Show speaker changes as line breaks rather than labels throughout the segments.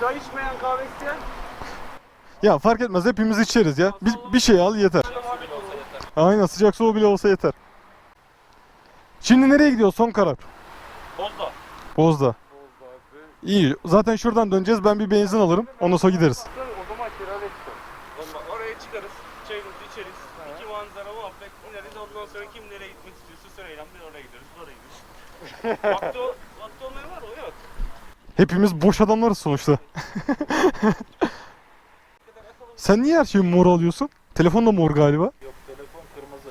Çay içmeyen kahve isteyen.
Ya fark etmez hepimiz içeriz ya. Bir, bir şey al yeter. Aynen sıcak soğuk bile olsa yeter. Şimdi nereye gidiyor son karar?
Bozda.
Bozda. İyi. Zaten şuradan döneceğiz. Ben bir benzin alırım. Ondan sonra gideriz.
O zaman oraya çıkarız. Çayımızı içeriz. İki manzara muhabbet ineriz. Ondan sonra kim nereye gitmek istiyorsa sırayla bir oraya gideriz. Oraya gideriz. vakti, o- vakti olmayan var o yok.
Hepimiz boş adamlarız sonuçta. Sen niye her şeyi mor alıyorsun? Telefon da mor galiba.
Yok telefon kırmızı.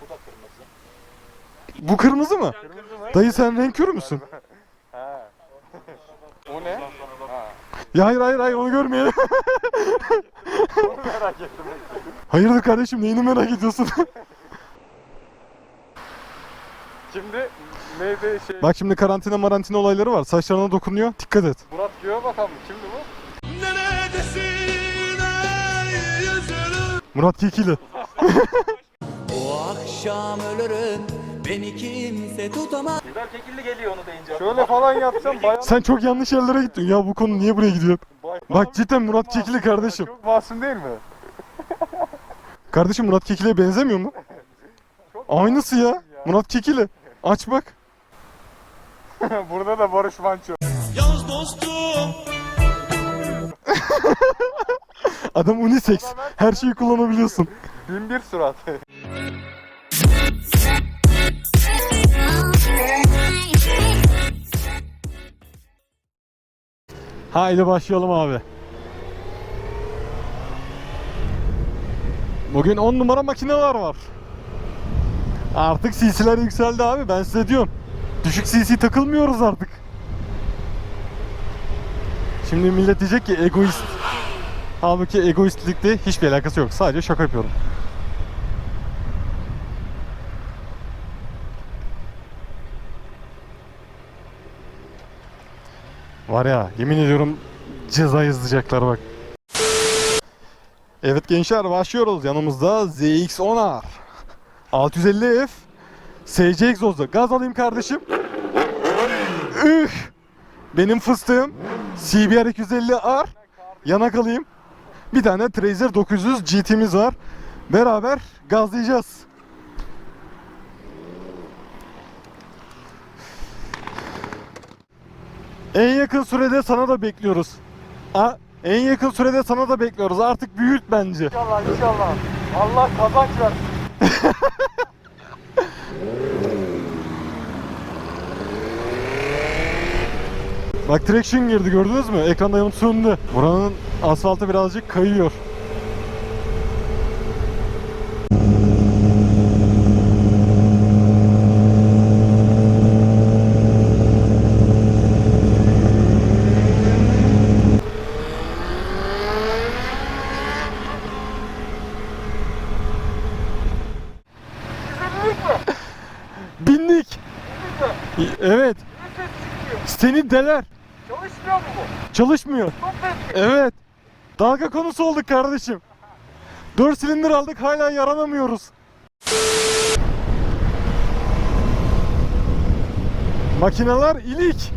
Bu da kırmızı.
Bu kırmızı mı? Dayı sen renk körü müsün?
He. o ne? Ha.
Ya hayır hayır hayır onu görmeyelim.
Onu merak ettim.
Hayırdır kardeşim neyini merak ediyorsun?
Şimdi neydi şey?
Bak şimdi karantina marantina olayları var. Saçlarına dokunuyor. Dikkat et.
Murat Göğe bakalım. Kimdi bu?
Murat Kekili.
O akşam ölürüm beni kimse tutamaz
Biber kekilli geliyor onu deyince.
Şöyle falan yapsam bayağı...
Sen çok yanlış yerlere gittin. Ya bu konu niye buraya gidiyor? Bak cidden Murat Kekili kardeşim.
Çok masum değil mi?
Kardeşim Murat Kekili'ye benzemiyor mu? Aynısı ya. Murat Kekili. Aç bak.
Burada da Barış Manço.
Adam unisex. Her şeyi kullanabiliyorsun.
Bin bir surat.
Haydi başlayalım abi. Bugün 10 numara makineler var. Artık CC'ler yükseldi abi ben size diyorum. Düşük CC takılmıyoruz artık. Şimdi millet diyecek ki egoist. Halbuki egoistlikle hiçbir alakası yok. Sadece şaka yapıyorum. Var ya yemin ediyorum ceza yazacaklar bak. Evet gençler başlıyoruz. Yanımızda ZX-10R. 650F. SC egzozlu. Gaz alayım kardeşim. Üh. Benim fıstığım CBR 250R. Yanak alayım. Bir tane Tracer 900 GT'miz var. Beraber gazlayacağız. En yakın sürede sana da bekliyoruz. A en yakın sürede sana da bekliyoruz. Artık büyüt bence.
İnşallah inşallah. Allah kazanç versin.
Bak traction girdi gördünüz mü? Ekranda yanıp söndü. Buranın asfaltı birazcık kayıyor. Evet. Seni deler.
Çalışmıyor mu bu?
Çalışmıyor. Evet. Dalga konusu olduk kardeşim. 4 silindir aldık hala yaranamıyoruz. Makineler ilik.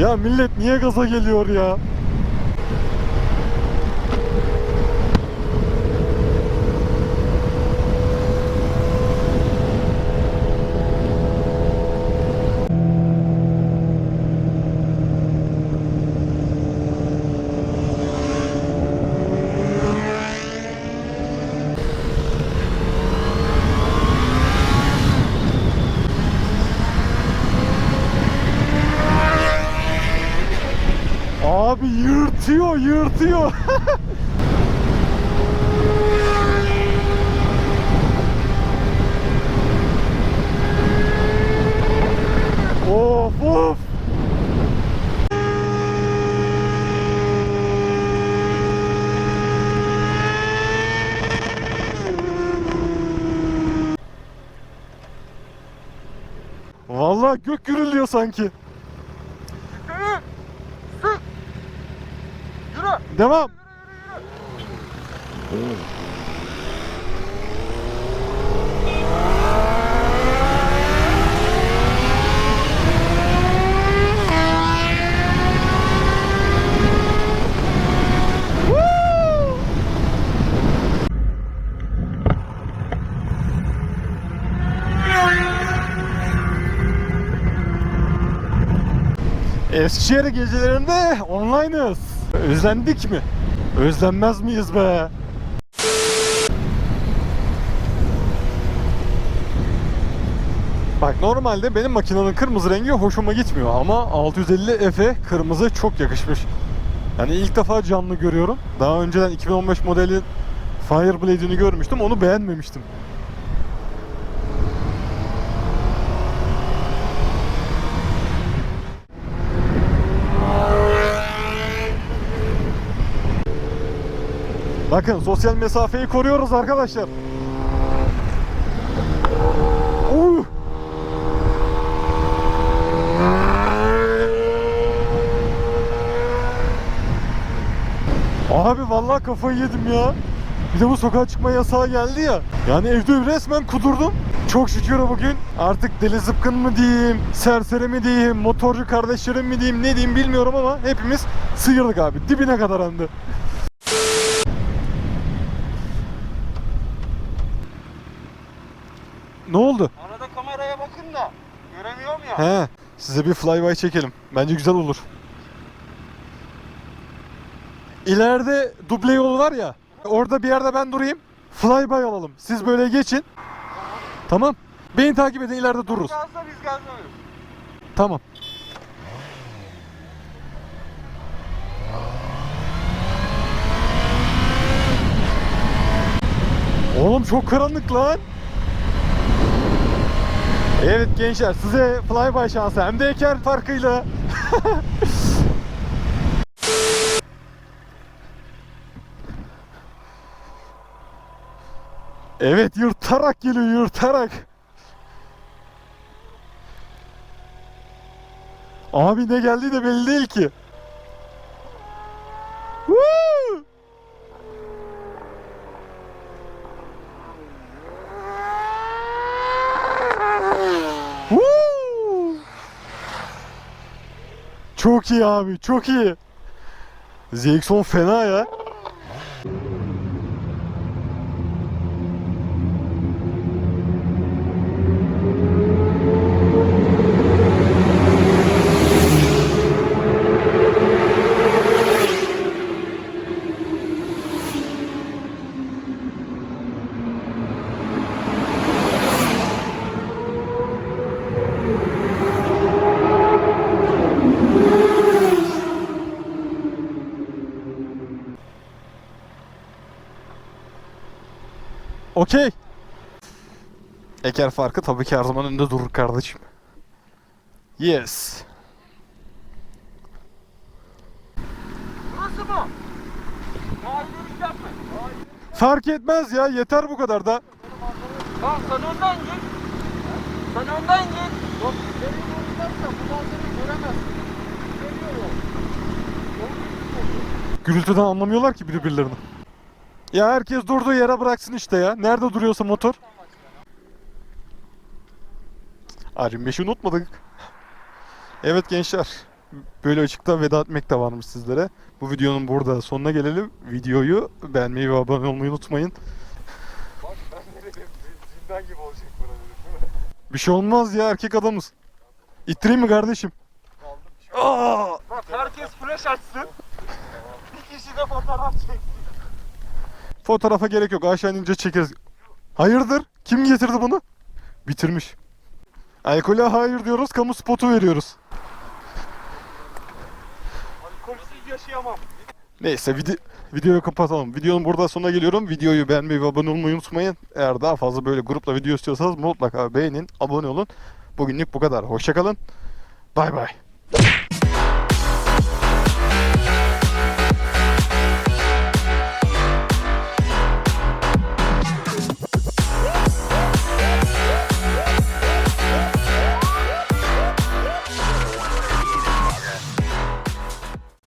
Ya millet niye gaza geliyor ya? Abi yırtıyor yırtıyor. of of. Vallahi gök gürülüyor sanki. Devam. Eskişehir gecelerinde online'ız. Özlendik mi? Özlenmez miyiz be? Bak normalde benim makinenin kırmızı rengi hoşuma gitmiyor ama 650 F'e kırmızı çok yakışmış. Yani ilk defa canlı görüyorum. Daha önceden 2015 modeli Fireblade'ini görmüştüm. Onu beğenmemiştim. Bakın sosyal mesafeyi koruyoruz arkadaşlar. Uh! Abi vallahi kafayı yedim ya. Bir de bu sokağa çıkma yasağı geldi ya. Yani evde resmen kudurdum. Çok şükür bugün artık deli zıpkın mı diyeyim, serseri mi diyeyim, motorcu kardeşlerim mi diyeyim, ne diyeyim bilmiyorum ama hepimiz sıyırdık abi. Dibine kadar hem Ne oldu?
Arada kameraya bakın da. Göremiyorum ya.
He, size bir flyby çekelim. Bence güzel olur. İleride duble yol var ya. Orada bir yerde ben durayım. Flyby alalım. Siz böyle geçin. Tamam. Beni takip edin ileride dururuz.
Gazla biz gazlamıyoruz.
Tamam. Oğlum çok karanlık lan. Evet gençler size flyby şansı hem de eker farkıyla. evet yırtarak geliyor yırtarak. Abi ne geldiği de belli değil ki. Çok iyi abi, çok iyi. ZX-10 fena ya. Okey. Eker farkı tabii ki her zaman önde durur kardeşim. Yes.
Burası mı? Mavi dönüş yapma.
Fark etmez ya yeter bu kadar da.
Tamam sen önden git. Sen önden git. Yok doğru gidersen bu manzarayı göremezsin. Görüyor yol.
Gürültüden anlamıyorlar ki birbirlerini. Ya herkes durduğu yere bıraksın işte ya. Nerede duruyorsa motor. R25'i unutmadık. Evet gençler. Böyle açıkta veda etmek de varmış sizlere. Bu videonun burada sonuna gelelim. Videoyu beğenmeyi ve abone olmayı unutmayın.
Bak ben dedim? Zindan gibi olacak dedim.
Bir şey olmaz ya erkek adamız. İttireyim mi kardeşim? Aa!
Bak herkes flash açsın. Bir kişi de fotoğraf çeksin.
Fotoğrafa gerek yok. Aşağı inince çekeriz. Hayırdır? Kim getirdi bunu? Bitirmiş. Alkole hayır diyoruz. Kamu spotu veriyoruz.
Alkolsüz yaşayamam.
Neyse vide videoyu kapatalım. Videonun burada sonuna geliyorum. Videoyu beğenmeyi ve abone olmayı unutmayın. Eğer daha fazla böyle grupla video istiyorsanız mutlaka beğenin, abone olun. Bugünlük bu kadar. Hoşçakalın. Bay bay.